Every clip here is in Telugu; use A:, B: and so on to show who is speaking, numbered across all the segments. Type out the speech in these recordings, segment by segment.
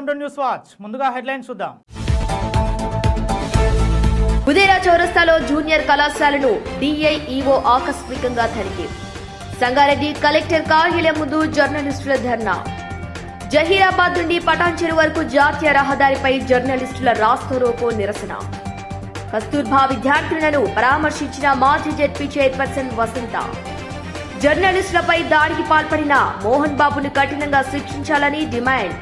A: Welcome to news watch. ముందుగా హెడ్లైన్స్ చూద్దాం.
B: ఉదేరా చౌరస్తాలో జూనియర్ కళాశాలను డిఐఈఓ ఆకస్మికంగా తనిఖీ. సంగారెడ్డి కలెక్టర్ కార్యాలయం ముందు జర్నలిస్టుల ధర్నా. జహీరాబాద్ నుండి పటాన్చెరు వరకు జాతీయ రహదారిపై జర్నలిస్టుల రాస్తోరోకో నిరసన. కస్తూర్బా విద్యార్థులను పరామర్శించిన మాజీ జెడ్పీ చైర్పర్సన్ వసంత. జర్నలిస్టులపై దాడికి పాల్పడిన మోహన్ బాబును కఠినంగా శిక్షించాలని డిమాండ్.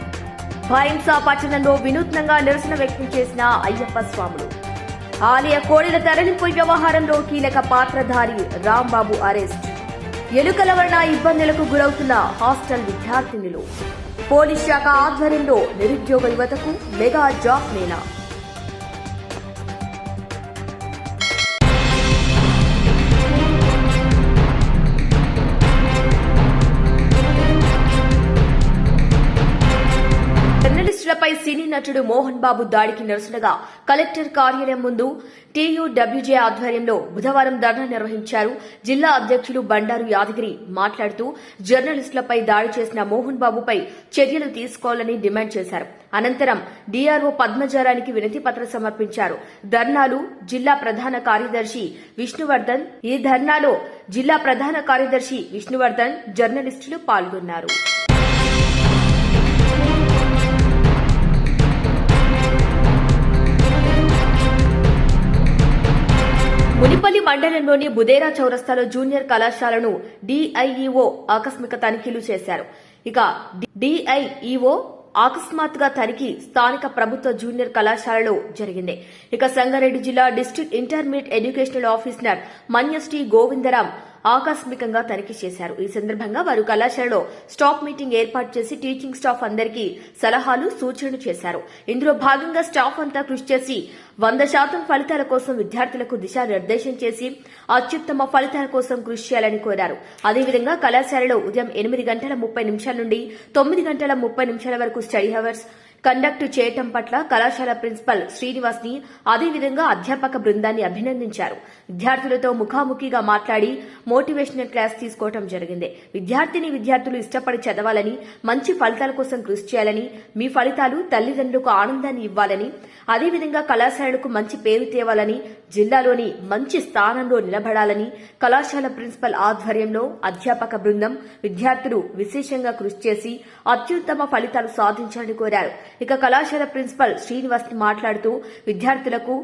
B: భైంసా పట్టణంలో వినూత్నంగా నిరసన వ్యక్తం చేసిన అయ్యప్ప స్వాములు. ఆలయ కోడెల తరలింపు వ్యవహారంలో కీలక పాత్రధారి రాంబాబు అరెస్ట్. ఎలుకల వలన ఇబ్బందులకు గురవుతున్న హాస్టల్ విద్యార్థినులు. పోలీస్ శాఖ ఆధ్వర్యంలో నిరుద్యోగ యువతకు mega job mela cine Mohan Babu దాడికి నిరసనగా కలెక్టర్ కార్యాలయం ముందు టీయూడబ్ల్యూజే ఆధ్వర్యంలో బుధవారం ధర్నా నిర్వహించారు. జిల్లా అధ్యక్షులు బండారు యాదగిరి మాట్లాడుతూ జర్నలిస్టులపై దాడి చేసిన మోహన్ బాబుపై చర్యలు తీసుకోవాలని డిమాండ్ చేశారు. అనంతరం డీఆర్ఓ పద్మజారానికి వినతి పత్రం సమర్పించారు. ధర్నాలు జిల్లా ప్రధాన కార్యదర్శి విష్ణువర్ధన్ ఈ ధర్నాలో జిల్లా ప్రధాన కార్యదర్శి విష్ణువర్ధన్ జర్నలిస్టులు పాల్గొన్నారు. మునిపల్లి మండలంలోని బుదేరా చౌరస్తాలో జూనియర్ కళాశాలను డిఐఈఓ ఆకస్మిక తనిఖీలు చేశారు. ఇక డిఐఈఓ అకస్మాత్తుగా తనిఖీ స్థానిక ప్రభుత్వ జూనియర్ కళాశాలలో జరిగింది. ఇక సంగారెడ్డి జిల్లా district intermediate educational officer Manyashri Govindaram ఆకస్మికంగా తనిఖీ చేశారు. ఈ సందర్భంగా వారు కళాశాలలో స్టాఫ్ మీటింగ్ ఏర్పాటు చేసి టీచింగ్ స్టాఫ్ అందరికీ సలహాలు సూచనలు చేశారు. ఇందులో భాగంగా స్టాఫ్ అంతా కృషి చేసి వంద శాతం ఫలితాల కోసం విద్యార్థులకు దిశానిర్దేశం చేసి అత్యుత్తమ ఫలితాల కోసం కృషి చేయాలని కోరారు. అదేవిధంగా కళాశాలలో ఉదయం ఎనిమిది గంటల ముప్పై నిమిషాల నుండి తొమ్మిది గంటల ముప్పై నిమిషాల వరకు స్టడీ అవర్స్ కండక్ట్ చేయటం పట్ల కళాశాల ప్రిన్సిపల్ శ్రీనివాస్ని అదేవిధంగా అధ్యాపక బృందాన్ని అభినందించారు. విద్యార్థులతో ముఖాముఖిగా మాట్లాడి మోటివేషనల్ క్లాస్ తీసుకోవడం జరిగింది. విద్యార్థిని విద్యార్థులు ఇష్టపడి చదవాలని మంచి ఫలితాల కోసం కృషి చేయాలని మీ ఫలితాలు తల్లిదండ్రులకు ఆనందాన్ని ఇవ్వాలని అదేవిధంగా కళాశాలకు మంచి పేరు తేవాలని జిల్లాలోని మంచి స్థానంలో నిలబడాలని కళాశాల ప్రిన్సిపల్ ఆధ్వర్యంలో అధ్యాపక బృందం విద్యార్థులు విశేషంగా కృషి చేసి అత్యుత్తమ ఫలితాలు సాధించాలని కోరారు. ఇక కళాశాల ప్రిన్సిపల్ శ్రీనివాస్ మాట్లాడుతూ విద్యార్థులకు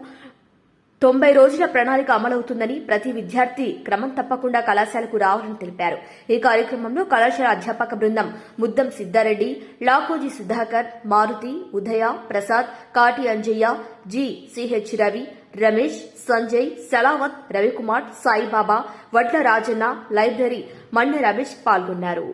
B: తొంభై రోజుల ప్రణాళిక అమలవుతుందని ప్రతి విద్యార్థి క్రమం తప్పకుండా కళాశాలకు రావాలని తెలిపారు. ఈ కార్యక్రమంలో కళాశాల అధ్యాపక బృందం Muddam Siddareddy లాకోజీ Sudhakar Maruti Uday Prasad Kati Anjaiah G CH Ravi Ramesh Sanjay Salavat Ravikumar Saibaba Vadla Rajanna library మన్న రమేష్ పాల్గొన్నారు.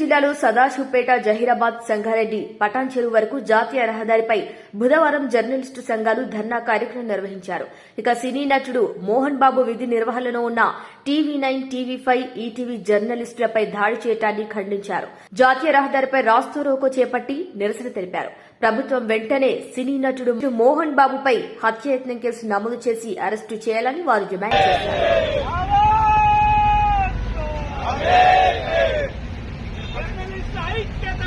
B: జిల్లాలో సదాశివపేట జహీరాబాద్ సంగారెడ్డి పటాన్ చెరువు వరకు జాతీయ రహదారిపై బుధవారం జర్నలిస్టు సంఘాలు ధర్నా కార్యక్రమం నిర్వహించారు. ఇక సినీ నటుడు మోహన్ బాబు విధి నిర్వహణలో ఉన్న TV nine TV five ETV జర్నలిస్టులపై దాడి చేయటాన్ని ఖండించారు. జాతీయ రహదారిపై రాస్తోరోకో చేపట్టి నిరసన తెలిపారు. ప్రభుత్వం వెంటనే సినీ నటుడు మోహన్ బాబుపై హత్యయత్నం కేసు నమోదు చేసి అరెస్టు చేయాలని వారు డిమాండ్ చేశారు
C: జర్నలిస్ట్ ఐక్యత జర్నలిస్ట్ ఐక్యత జర్నలిస్ట్ ఐక్యత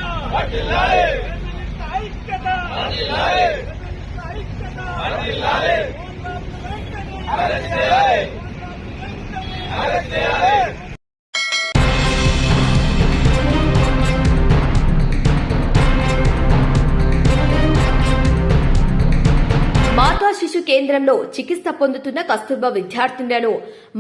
B: మాతా శిశు కేంద్రంలో చికిత్స పొందుతున్న కస్తూర్బా విద్యార్థినులను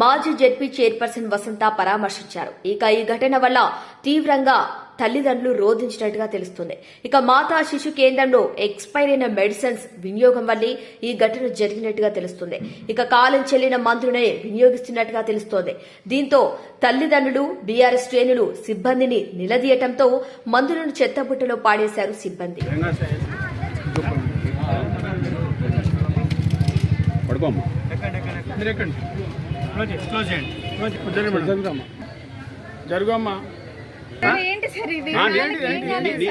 B: మాజీ జెడ్పీ చైర్పర్సన్ వసంత పరామర్శించారు. ఇక ఈ ఘటన వల్ల తీవ్రంగా తల్లిదండ్రులు రోధించినట్టుగా తెలుస్తుంది. ఇక మాతా శిశు కేంద్రంలో ఎక్స్పైర్ అయిన మెడిసిన్స్ వినియోగం వల్లే ఈ ఘటన జరిగినట్టుగా తెలుస్తుంది. ఇక కాలం చెల్లిన మందులనే వినియోగిస్తున్నట్టుగా తెలుస్తోంది. దీంతో తల్లిదండ్రులు బీఆర్ఎస్ శ్రేణులు సిబ్బందిని నిలదీయటంతో మందులను చెత్తబుట్టలో పాడేశారు సిబ్బంది.
D: పడుకోమ్మా.
C: మీరు ఎక్కండి క్లోజ్ చేయండి క్లోజ్ చేయండి క్లోజ్ చేయండి.
D: జరుగుతామ్మా జరుగమ్మా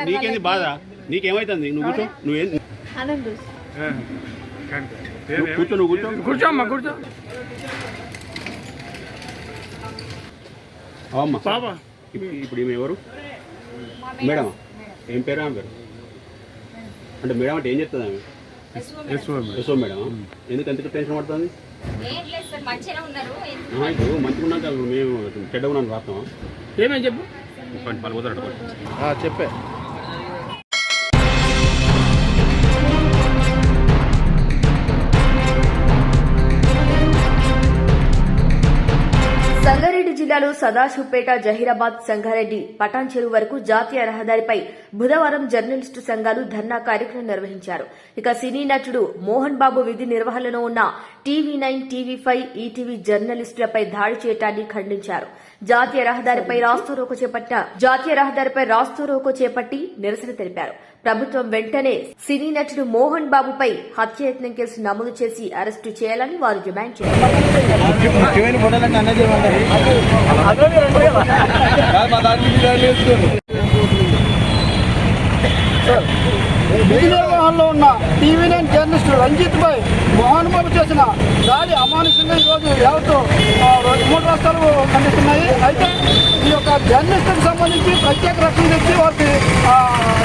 D: నీకేంది బాధ? నీకేమైతుంది? నువ్వు కూర్చో. నువ్వేం కూర్చో నువ్వు కూర్చో.
C: కూర్చోమ్మా కూర్చో.
D: అవమ్మ
C: బాబా.
D: ఇప్పుడు ఈమె ఎవరు? మేడం. ఏం పేరు ఆమె పేరు? అంటే మేడం అంటే ఏం చెప్తుంది ఆమె? యశో మేడం. ఎందుకు ఎంత టెన్షన్ పడుతుంది? ఇప్పుడు మంచిగా ఉన్నాక మేము చెడ్డగా ఉన్నాను రాస్తామా
C: ఏమని చెప్పు?
E: చెప్పే.
B: సంగారెడ్డి జిల్లాలో సదాశివపేట జహీరాబాద్ సంగారెడ్డి పటాన్ చెరువు వరకు జాతీయ రహదారిపై బుధవారం జర్నలిస్టు సంఘాలు ధర్నా కార్యక్రమం నిర్వహించారు. ఇక సినీ నటుడు మోహన్ బాబు విధి నిర్వహణలో ఉన్న TV nine TV five ETV జర్నలిస్టులపై దాడి చేయటాన్ని ఖండించారు. జాతీయ రహదారిపై రాస్తోరోకో చేపట్టిన జాతీయ రహదారిపై రాస్తోరోకో చేపట్టి నిరసన తెలిపారు. ప్రభుత్వం వెంటనే సినీ నటుడు మోహన్ బాబుపై హత్యాయత్నం కేసు నమోదు చేసి అరెస్టు చేయాలని వారు డిమాండ్ చేశారు.
E: ముఖ్యమైన
F: ఉన్న టీవీ నైన్ జర్నలిస్టు రంజిత్ పై మోహన్ చేసిన దాడి అమానుషంగా ఈరోజు యావత్తు మూడు రాష్ట్రాలు ఖండిస్తున్నాయి. అయితే ఈ యొక్క జర్నలిస్టులకు సంబంధించి ప్రత్యేక రక్షణ తెచ్చి వారికి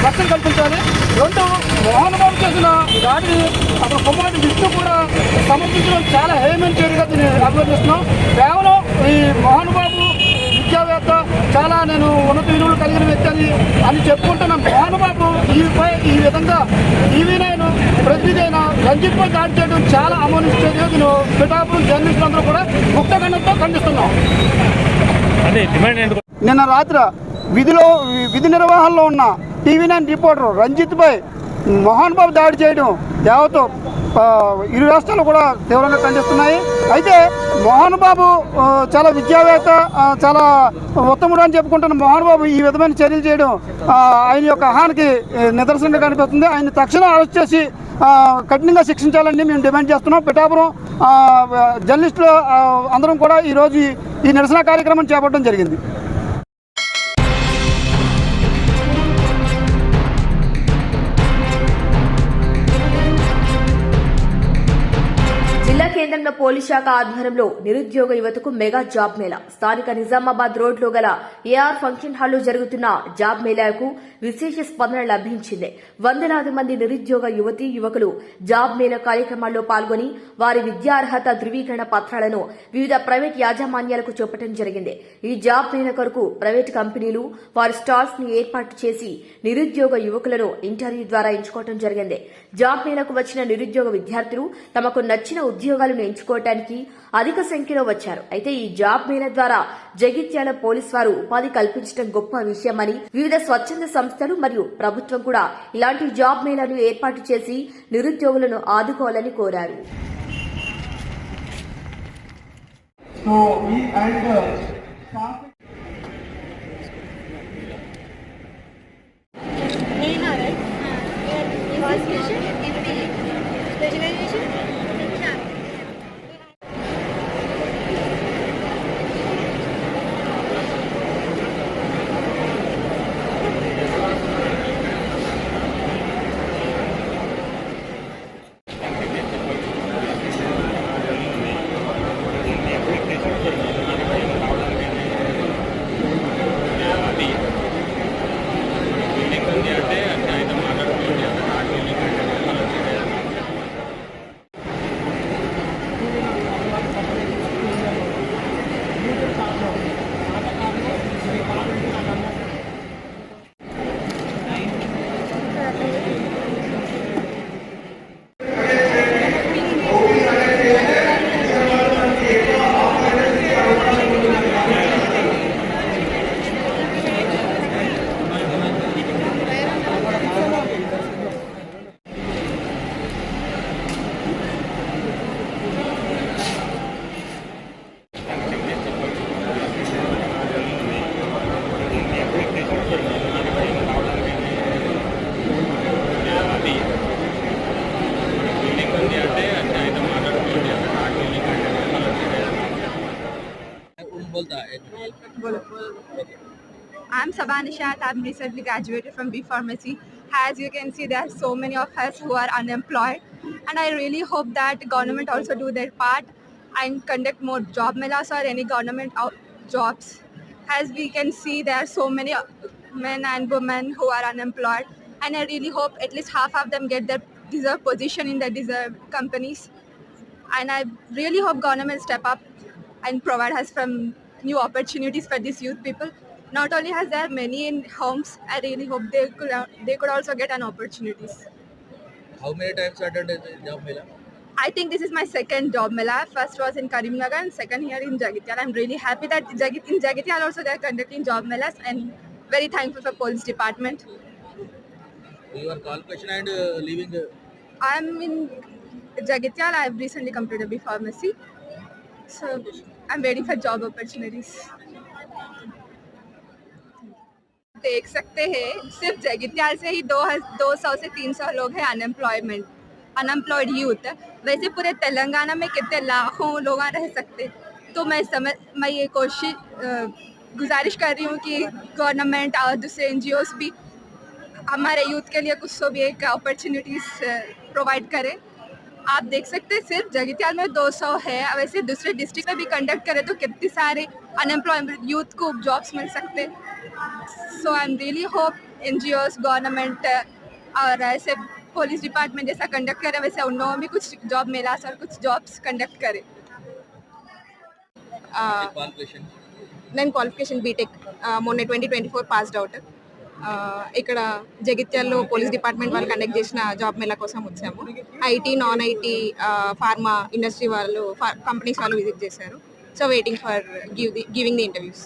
F: రక్షణ కల్పించాలి. రెండు మోహన్ బాబు చేసిన దాడిని అతను కుమారుడు విష్ణు కూడా సమర్పించడం చాలా హేమైన చర్యగా దీన్ని అభివర్ణిస్తున్నాం. కేవలం ఈ మోహన్ బాబు విద్యావేత్త చాలా నేను ఉన్నత విలువలు కలిగిన వ్యక్తి అని అని చెప్పుకుంటున్న. మోహనబాబు ఈపై ఈ విధంగా టీవీ నైన్ ప్రతినిధి అయిన రంజిత్ పై దాడి చేయడం చాలా అమోనిస్తుంది. నేను పిఠాపురం జర్నలిస్టులు అందరూ కూడా ముక్తగండంతో ఖండిస్తున్నాం. నిన్న రాత్రి విధిలో విధి నిర్వహణలో ఉన్న టీవీ నైన్ రిపోర్టర్ రంజిత్ పై మోహన్ బాబు దాడి చేయడం దేవతో ఇరు రాష్ట్రాలు కూడా తీవ్రంగా ఖండిస్తున్నాయి. అయితే మోహన్ బాబు చాలా విద్యావేత్త చాలా ఉత్తముడు అని చెప్పుకుంటున్న మోహన్ బాబు ఈ విధమైన చర్యలు చేయడం ఆయన యొక్క అహానికి నిదర్శనంగా కనిపిస్తుంది. ఆయన తక్షణం అరెస్ట్ చేసి కఠినంగా శిక్షించాలని మేము డిమాండ్ చేస్తున్నాం. పిఠాపురం జర్నలిస్టులు అందరం కూడా ఈరోజు ఈ నిరసన కార్యక్రమం చేపట్టడం జరిగింది.
B: జిల్లా పోలీస్ శాఖ ఆధ్వర్యంలో నిరుద్యోగ యువతకు మెగా జాబ్ మేళా. స్థానిక నిజామాబాద్ రోడ్లో గల ఏఆర్ ఫంక్షన్ హాల్లో జరుగుతున్న జాబ్ మేళాకు విశేష స్పందన లభించింది. వందలాది మంది నిరుద్యోగ యువతీ యువకులు జాబ్ మేళా కార్యక్రమాల్లో పాల్గొని వారి విద్యార్హత ధృవీకరణ పత్రాలను వివిధ ప్రైవేట్ యాజమాన్యాలకు చూపటం జరిగింది. ఈ జాబ్ మేళా కొరకు ప్రైవేట్ కంపెనీలు వారి స్టాల్స్ని ఏర్పాటు చేసి నిరుద్యోగ యువకులను ఇంటర్వ్యూ ద్వారా ఎంచుకోవడం జరిగింది. జాబ్ మేళకు వచ్చిన నిరుద్యోగ విద్యార్థులు తమకు నచ్చిన ఉద్యోగాలను ఎంచుకోవటానికి అధిక సంఖ్యలో వచ్చారు. అయితే ఈ జాబ్ మేళా ద్వారా జగిత్యాల పోలీస్ వారు ఉపాధి కల్పించడం గొప్ప విషయమని వివిధ స్వచ్ఛంద సంస్థలు మరియు ప్రభుత్వం కూడా ఇలాంటి జాబ్ మేళాను ఏర్పాటు చేసి నిరుద్యోగులను ఆదుకోవాలని కోరారు.
G: I'm Nishat. I'm recently graduated from B Pharmacy. As you can see, there are so many of us who are unemployed, and I really hope that government also do their part and conduct more job melas or any government jobs. As we can see, there are so many men and women who are unemployed, and I really hope at least half of them get their deserved position in the deserved companies. And I really hope government step up and provide us from new opportunities for these youth people. Not only has there many in homes, I really hope they could they could also get an opportunities.
E: How many times you attended the job mela?
G: I think this is my second job mela. First was in Karimnagar and second here in Jagitial. I'm really happy that Jagit, in Jagitial also they're conducting job melas and very thankful for police department.
E: Your qualification and uh, leaving. Uh,
G: I'm in Jagitial. I've recently completed B pharmacy. So I'm waiting for job opportunities. देख सकते हैं, सिर्फ़ जगित्याल से ही दो दो सौ से तीन सौ लोग हैं अनएम्प्लॉयमेंट अनएम्प्लॉयड यूथ वैसे पूरे तेलंगाना में कितने लाखों लोग रह सकते तो मैं समझ, मैं ये कोशिश गुजारिश कर रही हूँ कि गवर्नमेंट और दूसरे एन भी हमारे यूथ के लिए कुछ सो भी एक अपॉर्चुनिटीज़ प्रोवाइड करें। आप देख सकते हैं सिर्फ जगित्याल में 200 है वैसे दूसरे डिस्ट्रिक्ट में भी कंडक्ट करें तो कितनी सारे अनएम्प्लॉयमेंट यूथ को जॉब्स मिल सकते हैं so I am really hope an government और ऐसे पुलिस डिपार्टमेंट जैसा कंडक्ट करे वैसे उन लोगों में कुछ जॉब मिला और कुछ जॉब्स कंडक्ट करे
E: qualification.
H: నేను క్వాలిఫికేషన్ బీటెక్ మొన్న twenty twenty four passed out ఇక్కడ జగిత్యాల్లో పోలీస్ డిపార్ట్మెంట్ వాళ్ళు కండక్ట్ చేసిన జాబ్ మేళా కోసం వచ్చాము. IT non IT pharma industry వాళ్ళు కంపెనీస్ వాళ్ళు విజిట్ చేశారు. So waiting for
E: give the giving the interviews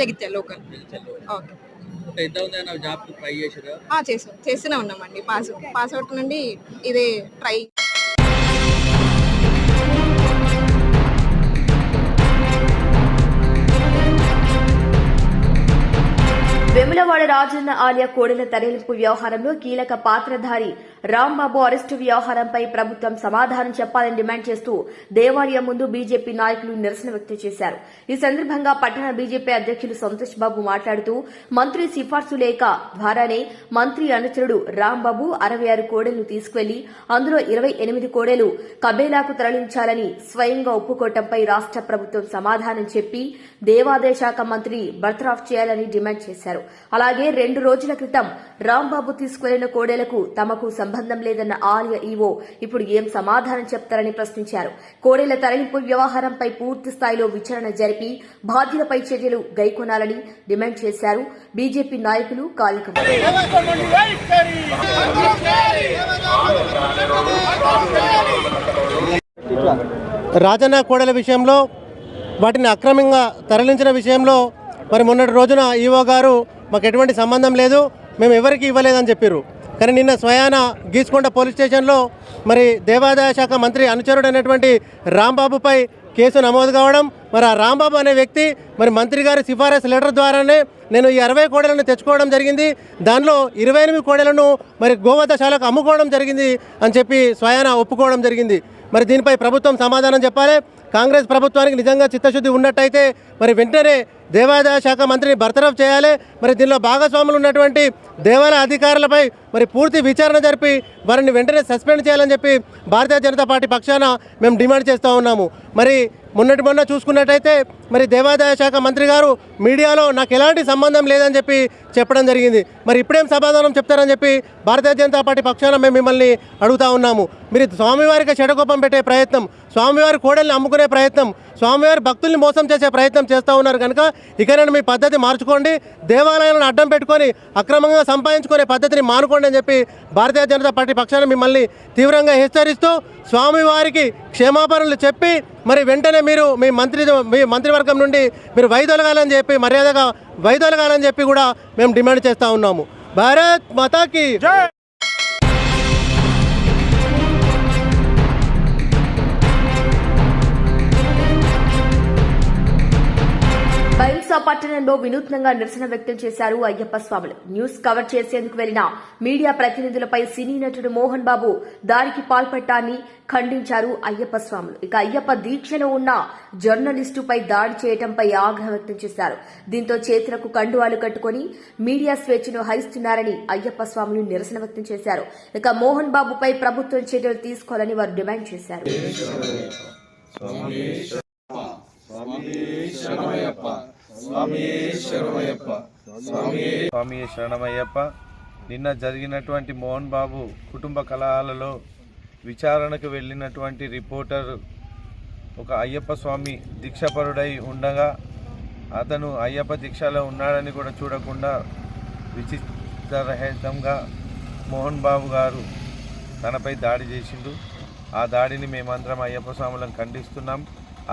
E: Jagtial local
H: okay చేస్తూనే ఉన్నామండి. పాస్ పాస్ అవుట్ నుండి ఇదే ట్రై
B: రాజన్న ఆలయ కోడెల తరలింపు వ్యవహారంలో కీలక పాత్రధారి రాంబాబు అరెస్టు వ్యవహారంపై ప్రభుత్వం సమాధానం చెప్పాలని డిమాండ్ చేస్తూ దేవాలయం ముందు బీజేపీ నాయకులు నిరసన వ్యక్తం చేశారు. ఈ సందర్భంగా పట్టణ బీజేపీ అధ్యకులు సంతోష్ బాబు మాట్లాడుతూ మంత్రి సిఫార్సు లేఖ ద్వారానే మంత్రి అనుచరుడు రాంబాబు అరవై ఆరు కోడెలను తీసుకువెళ్ళి అందులో ఇరవై ఎనిమిది కోడెలు కబేలాకు తరలించాలని స్వయంగా ఒప్పుకోవటంపై రాష్ట ప్రభుత్వం సమాధానం చెప్పి దేవాదాయ శాఖ మంత్రి బర్తరాఫ్ చేయాలని డిమాండ్ చేశారు. అలాగే రెండు రోజుల క్రితం రాంబాబు తీసుకువెళ్ళిన కోడెలకు తమకు సంబంధం లేదన్న ఆలయ ఈవో ఇప్పుడు ఏం సమాధానం చెప్తారని ప్రశ్నించారు. కోడెల తరలింపు వ్యవహారంపై పూర్తి స్థాయిలో విచారణ జరిపి బాధ్యులపై చర్యలు గైకొనాలని డిమాండ్ చేశారు. బీజేపీ నాయకులు కాలిక
I: రాజన్న కోడెల విషయంలో వాటిని అక్రమంగా తరలించిన విషయంలో మరి మొన్నటి రోజున ఈవో గారు మాకు ఎటువంటి సంబంధం లేదు మేము ఎవరికి ఇవ్వలేదని చెప్పారు కానీ నిన్న స్వయాన గీసుకొండ పోలీస్ స్టేషన్లో మరి దేవాదాయ శాఖ మంత్రి అనుచరుడైనటువంటి రాంబాబుపై కేసు నమోదు కావడం మరి ఆ రాంబాబు అనే వ్యక్తి మరి మంత్రి గారి సిఫారసు లెటర్ ద్వారానే నేను ఈ అరవై కోడలను తెచ్చుకోవడం జరిగింది. దానిలో ఇరవై ఎనిమిది కోడలను మరి గోవధశాలకు అమ్ముకోవడం జరిగింది అని చెప్పి స్వయాన ఒప్పుకోవడం జరిగింది. మరి దీనిపై ప్రభుత్వం సమాధానం చెప్పాలి. కాంగ్రెస్ ప్రభుత్వానికి నిజంగా చిత్తశుద్ధి ఉన్నట్టయితే మరి వెంటనే దేవాదాయ శాఖ మంత్రిని బర్తరఫ్ చేయాలి. మరి దీనిలో భాగస్వాములు ఉన్నటువంటి దేవాలయ అధికారులపై మరి పూర్తి విచారణ జరిపి వారిని వెంటనే సస్పెండ్ చేయాలని చెప్పి భారతీయ జనతా పార్టీ పక్షాన మేము డిమాండ్ చేస్తూ ఉన్నాము. మరి మొన్నటి మొన్న చూసుకున్నట్టయితే మరి దేవాదాయ శాఖ మంత్రి గారు మీడియాలో నాకు ఎలాంటి సంబంధం లేదని చెప్పి చెప్పడం జరిగింది. మరి ఇప్పుడేం సమాధానం చెప్తారని చెప్పి భారతీయ జనతా పార్టీ పక్షాన మేము మిమ్మల్ని అడుగుతా ఉన్నాము. మీరు స్వామివారికి చెడకోపం పెట్టే ప్రయత్నం స్వామివారి కోడల్ని అమ్ముకునే ప్రయత్నం స్వామివారి భక్తుల్ని మోసం చేసే ప్రయత్నం చేస్తూ ఉన్నారు కనుక ఇకనైనా మీ పద్ధతి మార్చుకోండి. దేవాలయాలను అడ్డం పెట్టుకొని అక్రమంగా సంపాదించుకునే పద్ధతిని మానుకోండి అని చెప్పి భారతీయ జనతా పార్టీ పక్షాన మిమ్మల్ని తీవ్రంగా హెచ్చరిస్తూ స్వామివారికి క్షమాపణలు చెప్పి మరి వెంటనే మీరు మీ మంత్రి మీ మంత్రివర్గం నుండి మీరు వైదొలగాలని చెప్పి మర్యాదగా వైదొలగాలని చెప్పి కూడా మేము డిమాండ్ చేస్తూ ఉన్నాము. భారత్ మాతాకి
B: బైంసా పట్టణంలో వినూత్నంగా నిరసన వ్యక్తం చేశారు అయ్యప్ప స్వాములు. న్యూస్ కవర్ చేసేందుకు వెళ్ళిన మీడియా ప్రతినిధులపై సినీ నటుడు మోహన్ బాబు దారికి పాల్పట్టాన్ని ఖండించారు అయ్యప్ప స్వాములు. ఇక అయ్యప్ప దీక్షలో ఉన్న జర్నలిస్టుపై దాడి చేయడంపై ఆగ్రహం వ్యక్తం చేశారు. దీంతో చేతులకు కండువాలు కట్టుకుని మీడియా స్వేచ్ఛను హరిస్తున్నారని అయ్యప్ప స్వాములు నిరసన వ్యక్తం చేశారు. ఇక మోహన్ బాబుపై ప్రభుత్వం చర్యలు తీసుకోవాలని వారు డిమాండ్ చేశారు.
J: స్వామి శరణమయ్యప్ప. నిన్న జరిగినటువంటి మోహన్ బాబు కుటుంబ కలహాలలో విచారణకు వెళ్ళినటువంటి రిపోర్టర్ ఒక అయ్యప్ప స్వామి దీక్షపరుడై ఉండగా అతను అయ్యప్ప దీక్షలో ఉన్నాడని కూడా చూడకుండా విచిత్రరహితంగా మోహన్ బాబు గారు తనపై దాడి చేసిండు. ఆ దాడిని మేమందరం అయ్యప్ప స్వాములను ఖండిస్తున్నాం.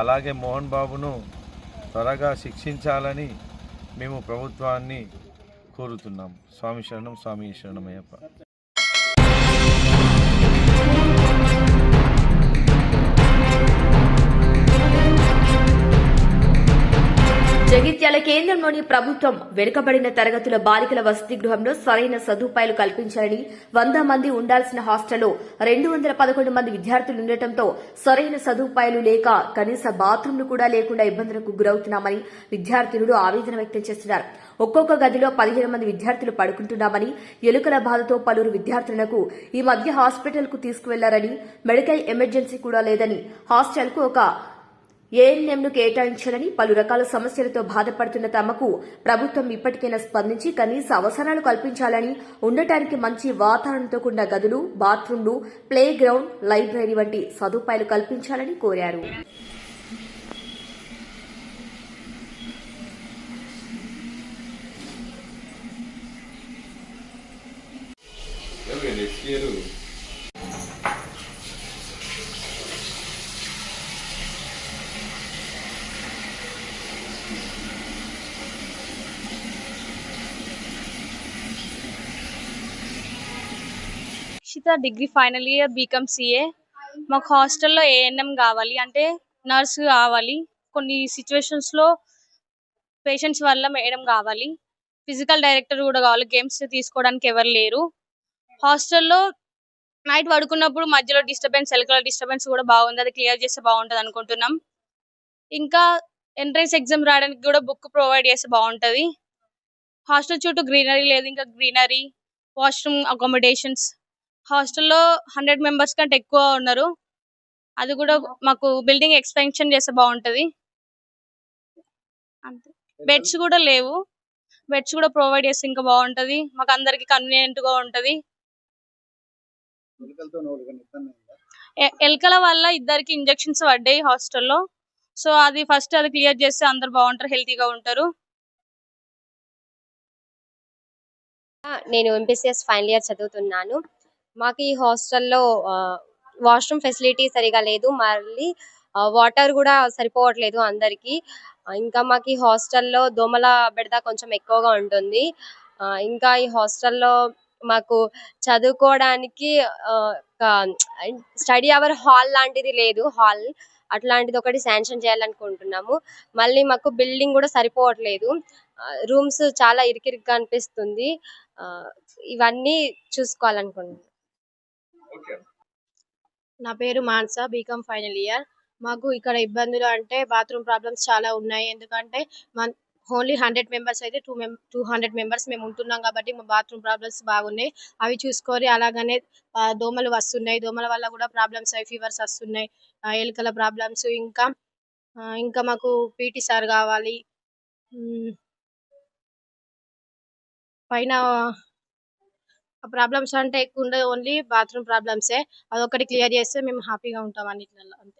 J: అలాగే మోహన్ బాబును త్వరగా శిక్షించాలని మేము ప్రభుత్వాన్ని కోరుతున్నాం. స్వామి శరణం స్వామి శరణమయ్యప్ప.
B: జగిత్యాల కేంద్రంలోని ప్రభుత్వం వెనుకబడిన తరగతుల బాలికల వసతి గృహంలో సరైన సదుపాయాలు కల్పించాలని వంద మంది ఉండాల్సిన హాస్టల్లో రెండు వందల పదకొండు మంది విద్యార్థులు ఉండటంతో సరైన సదుపాయాలు లేక కనీస బాత్రూంలు కూడా లేకుండా ఇబ్బందులకు గురవుతున్నామని విద్యార్థినులు ఆవేదన వ్యక్తం చేస్తున్నారు. ఒక్కొక్క గదిలో పదిహేను మంది విద్యార్థులు పడుకుంటున్నామని ఎలుకల బాధతో పలువురు విద్యార్థులకు ఈ మధ్య హాస్పిటల్కు తీసుకువెళ్ళారని మెడికల్ ఎమర్జెన్సీ కూడా లేదని హాస్టల్కు ఒక ఏఎన్ఎంను కేటాయించాలని పలు రకాల సమస్యలతో బాధపడుతున్న తమకు ప్రభుత్వం ఇప్పటికైనా స్పందించి కనీస అవసరాలు కల్పించాలని ఉండటానికి మంచి వాతావరణంతో కూడిన గదులు బాత్రూంలు ప్లే గ్రౌండ్ లైబ్రరీ వంటి సదుపాయాలు కల్పించాలని కోరారు.
K: తర్వాత degree final year BCom CA. మాకు హాస్టల్లో ఏఎన్ఎం కావాలి అంటే నర్స్ కావాలి. కొన్ని సిచ్యువేషన్స్లో లో పేషెంట్స్ వల్ల మేడం కావాలి. ఫిజికల్ డైరెక్టర్ కూడా కావాలి గేమ్స్ తీసుకోవడానికి ఎవరు లేరు. హాస్టల్లో నైట్ పడుకున్నప్పుడు మధ్యలో డిస్టర్బెన్స్ ఎలకల డిస్టర్బెన్స్ కూడా బాగుంది అది క్లియర్ చేస్తే బాగుంటుంది అనుకుంటున్నాం. ఇంకా ఎంట్రన్స్ ఎగ్జామ్ రాయడానికి కూడా బుక్ ప్రొవైడ్ చేస్తే బాగుంటుంది. హాస్టల్ చుట్టూ గ్రీనరీ లేదు ఇంకా గ్రీనరీ వాష్రూమ్ అకామిడేషన్స్ హాస్టల్లో హండ్రెడ్ మెంబర్స్ కంటే ఎక్కువ ఉన్నారు. అది కూడా మాకు బిల్డింగ్ ఎక్స్పెన్షన్ చేస్తే బాగుంటది. అంతే. బెడ్స్ కూడా లేవు. బెడ్స్ కూడా ప్రొవైడ్ చేస్తే ఇంకా బాగుంటది. మాకు అందరికి కన్వీనియంట్గా ఉంటది ఎలకల వల్ల ఇద్దరికి ఇంజెక్షన్స్ పడ్డాయి హాస్టల్లో. సో అది ఫస్ట్ అది క్లియర్ చేస్తే అందరు బాగుంటారు హెల్తీగా ఉంటారు.
L: నేను ఎంపీసీఎస్ ఫైనల్ ఇయర్ చదువుతున్నాను. మాకు ఈ హాస్టల్లో వాష్రూమ్ ఫెసిలిటీ సరిగా లేదు. మళ్ళీ వాటర్ కూడా సరిపోవట్లేదు అందరికి. ఇంకా మాకు ఈ హాస్టల్లో దోమల బెడద కొంచెం ఎక్కువగా ఉంటుంది. ఇంకా ఈ హాస్టల్లో మాకు చదువుకోవడానికి స్టడీ అవర్ హాల్ లాంటిది లేదు. హాల్ అట్లాంటిది ఒకటి శాంక్షన్ చేయాలనుకుంటున్నాము. మళ్ళీ మాకు బిల్డింగ్ కూడా సరిపోవట్లేదు. రూమ్స్ చాలా ఇరికిరిగ్గా అనిపిస్తుంది. ఇవన్నీ చూసుకోవాలనుకుంటున్నాం.
K: నా పేరు మాన్సా బీకామ్ ఫైనల్ ఇయర్. మాకు ఇక్కడ ఇబ్బందులు అంటే బాత్రూమ్ ప్రాబ్లమ్స్ చాలా ఉన్నాయి. ఎందుకంటే ఓన్లీ హండ్రెడ్ మెంబర్స్ అయితే టూ మెం టూ హండ్రెడ్ మెంబర్స్ మేము ఉంటున్నాం కాబట్టి మా బాత్రూమ్ ప్రాబ్లమ్స్ బాగున్నాయి. అవి చూసుకొని అలాగనే దోమలు వస్తున్నాయి. దోమల వల్ల కూడా ప్రాబ్లమ్స్ అవి ఫీవర్స్ వస్తున్నాయి. ఎలుకల ప్రాబ్లమ్స్ ఇంకా ఇంకా మాకు పీటీ సార్ కావాలి. పైన ప్రాబ్లమ్స్ అంటే ఎక్కువ ఉండదు ఓన్లీ బాత్రూమ్ ప్రాబ్లమ్సే. అదొకటి క్లియర్ చేస్తే మేము హ్యాపీగా ఉంటాం అన్నిటిలో అంతే.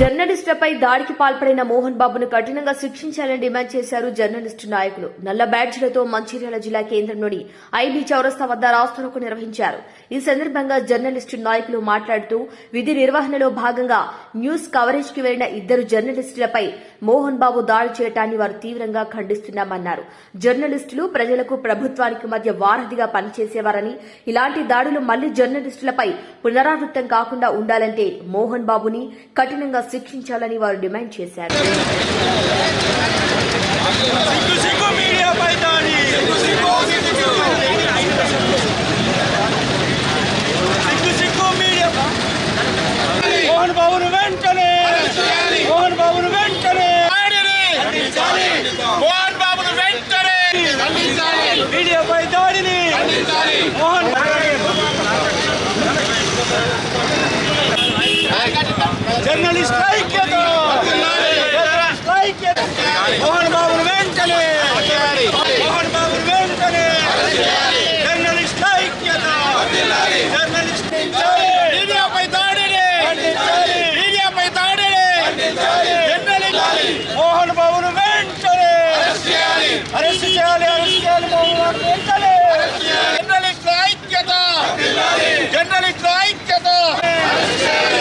B: జర్నలిస్టులపై దాడికి పాల్పడిన మోహన్ బాబును కఠినంగా శిక్షించాలని డిమాండ్ చేశారు జర్నలిస్టు నాయకులు. నల్ల బ్యాడ్జీలతో మంచిర్యాల జిల్లా కేంద్రంలోని ఐబీ చౌరస్తా వద్ద రాస్తారోకో నిర్వహించారు. ఈ సందర్భంగా జర్నలిస్టు నాయకులు మాట్లాడుతూ విధి నిర్వహణలో భాగంగా న్యూస్ కవరేజ్కి వెళ్ళిన ఇద్దరు జర్నలిస్టులపై మోహన్ బాబు దాడి చేయటాన్ని వారు తీవ్రంగా ఖండిస్తున్నామన్నారు. జర్నలిస్టులు ప్రజలకు ప్రభుత్వానికి మధ్య వారధిగా పనిచేసేవారని ఇలాంటి దాడులు మళ్ళీ జర్నలిస్టులపై పునరావృతం కాకుండా ఉండాలంటే మోహన్ బాబుని కఠినంగా శిక్షించాలని వారు డిమాండ్ చేశారు.
C: మోహన్ బాబును వెంటనే మోహన్ బాబును వెంటనే మోహన్ బాబును వెంటనే మీడియాపై దాడిని మోహన్ జర్నలిస్ట్ ఐక్యత జర్నలిస్ట్ ఐక్యత మోహన్ బాబును వెంటనే మోహన్ బాబును వెంటనే జర్నలిస్ట్ ఐక్యత జర్నలిస్ట్ మీడియాపై దాడిని మీడియాపై దాడిని జర్నలిస్ట్ మోహన్ బాబును వెంటనే అరెస్ట్ చేయాలి అరెస్ట్ చేయాలి మోహన్ బాబును వెంటనే జర్నలిస్ట్ ఐక్యత జర్నలిస్ట్ ఐక్యత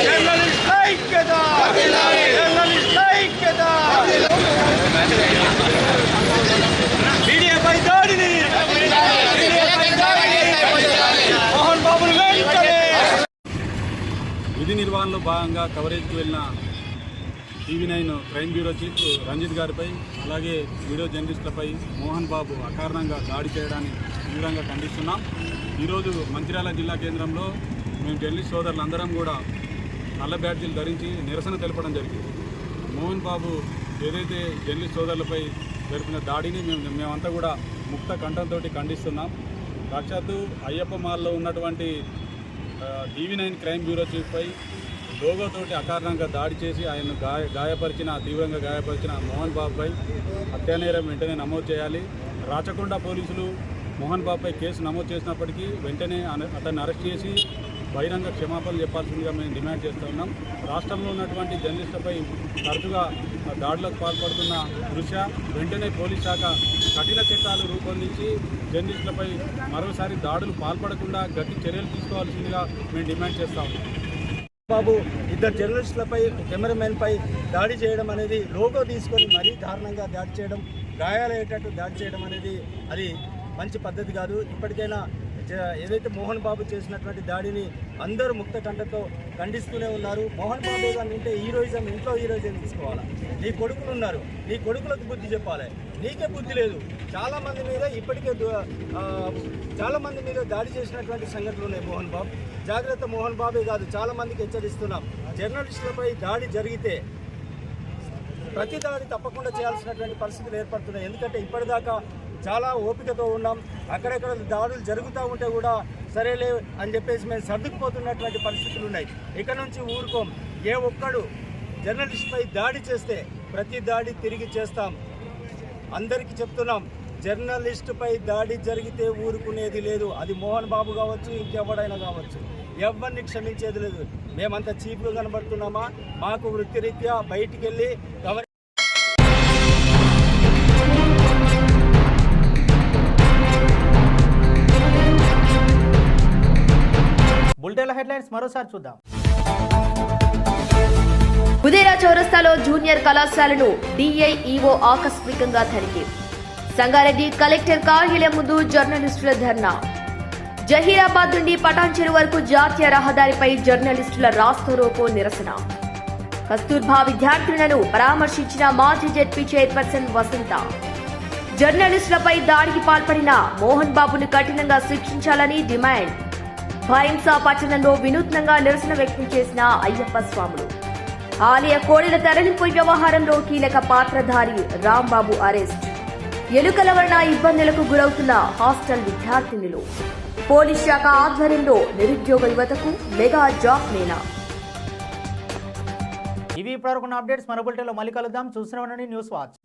C: జర్నలిస్ట్ ఐక్యత జర్నలిస్ట్ ఐక్యత మీడియాపై దాడిని మీడియాపై దాడిని మోహన్ బాబును వెంటనే
D: విధి భాగంగా కవరేజ్కి వెళ్ళిన TV nine crime bureau chief Ranjith గారిపై అలాగే వీడియో జర్నలిస్టులపై మోహన్ బాబు అకారణంగా దాడి చేయడాన్ని తీవ్రంగా ఖండిస్తున్నాం. ఈరోజు మంచిర్యాల జిల్లా కేంద్రంలో మేము జర్నలిస్ట్ సోదరులందరం కూడా నల్ల బ్యాడ్జీలు ధరించి నిరసన తెలపడం జరిగింది. మోహన్ బాబు ఏదైతే జర్నలిస్ట్ సోదరులపై జరిపిన దాడిని మేము మేమంతా కూడా ముక్త కంఠంతో ఖండిస్తున్నాం. సాక్షాత్తు అయ్యప్ప మాల్లో ఉన్నటువంటి టీవీ నైన్ క్రైమ్ బ్యూరో చీఫ్పై లోగోతోటి అకారణంగా దాడి చేసి ఆయన్ను గాయ గాయపరిచిన తీవ్రంగా గాయపరిచిన మోహన్ బాబుపై హత్యానేరం వెంటనే నమోదు చేయాలి. రాచకొండ పోలీసులు మోహన్ బాబుపై కేసు నమోదు చేసినప్పటికీ వెంటనే అతన్ని అరెస్ట్ చేసి బహిరంగ క్షమాపణలు చెప్పాల్సిందిగా మేము డిమాండ్ చేస్తూ ఉన్నాం. రాష్ట్రంలో ఉన్నటువంటి జర్నలిస్టులపై తరచుగా దాడులకు పాల్పడుతున్న దృశ్య వెంటనే పోలీస్ శాఖ కఠిన చట్టాలు రూపొందించి జర్నలిస్టులపై మరోసారి దాడులు పాల్పడకుండా గట్టి చర్యలు తీసుకోవాల్సిందిగా మేము డిమాండ్ చేస్తా ఉన్నాం.
C: బాబు ఇద్దరు జర్నలిస్టులపై కెమెరామెన్ పై దాడి చేయడం అనేది లోగో తీసుకొని మరీ దారుణంగా దాడి చేయడం గాయాలయ్యేటట్టు దాడి చేయడం అనేది అది మంచి పద్ధతి కాదు. ఇప్పటికైనా జ- ఏదైతే మోహన్ బాబు చేసినటువంటి దాడిని అందరూ ముక్త కంటతో ఖండిస్తూనే ఉన్నారు. మోహన్ బాబు గారు అంటే హీరోయిజం ఇంట్లో హీరోయిజం తీసుకోవాలి? నీ కొడుకులు ఉన్నారు. నీ కొడుకులకు బుద్ధి చెప్పాలి. నీకే బుద్ధి లేదు. చాలా మంది మీద ఇప్పటికే దు- చాలా మంది మీద దాడి చేసినటువంటి సంఘటనలు ఉన్నాయి మోహన్ బాబు. జాగ్రత్త మోహన్ బాబే కాదు చాలా మందికి హెచ్చరిస్తున్నాం. జర్నలిస్టులపై దాడి జరిగితే ప్రతి దాడి తప్పకుండా చేయాల్సినటువంటి పరిస్థితులు ఏర్పడుతున్నాయి. ఎందుకంటే ఇప్పటిదాకా చాలా ఓపికతో ఉన్నాం. అక్కడెక్కడ దాడులు జరుగుతూ ఉంటే కూడా సరేలే అని చెప్పేసి మేము సర్దుకుపోతున్నటువంటి పరిస్థితులు ఉన్నాయి. ఇక నుంచి ఊరుకోం. ఏ ఒక్కడు జర్నలిస్ట్పై దాడి చేస్తే ప్రతి దాడి తిరిగి చేస్తాం. అందరికీ చెప్తున్నాం జర్నలిస్టుపై దాడి జరిగితే ఊరుకునేది లేదు. అది మోహన్ బాబు కావచ్చు ఇంకెవడైనా కావచ్చు. ఎవరిని క్షమించేది లేదు. మేమంత చీప్గా కనబడుతున్నామా? మాకు వృత్తిరీత్యా బయటికి వెళ్ళి కవర్
A: హెడ్లైన్స్ మరోసారి చూద్దాం.
B: కుదేరా చౌరస్తాలో జూనియర్ కళాశాలను డిఐఈఓ ఆకస్మికంగా తనిఖీ. సంగారెడ్డి కలెక్టర్ కార్యాలయం ముందు జర్నలిస్టుల ధర్నా. జహీరాబాద్ నుండి పటాన్చెరు వరకు జాతీయ రహదారిపై జర్నలిస్టుల రాస్తోరోకో నిరసన. కస్తూర్బా విద్యార్థులను పరామర్శించిన మాజీ జెడ్పీ చైర్పర్సన్ వసంత. జర్నలిస్టులపై దాడికి పాల్పడిన మోహన్ బాబును కఠినంగా శిక్షించాలని డిమాండ్. భైంసా పట్టణంలో వినూత్నంగా నిరసన వ్యక్తం చేసిన అయ్యప్ప స్వాములు. ఆలయ కోడెల తరలింపు వ్యవహారంలో కీలక పాత్రధారి రాంబాబు అరెస్ట్. ఎలుకల వలన ఇబ్బందులకు గురవుతున్న హాస్టల్ విద్యార్థినులు. పోలీస్ శాఖ ఆధ్వర్యంలో నిరుద్యోగ యువతకు మెగా జాబ్ మేళా
A: ఇవి ఇప్పటివరకు అప్డేట్స్ మన బులెటిన్లో మళ్ళీ కలుద్దాం. చూసిన న్యూస్ వాచ్.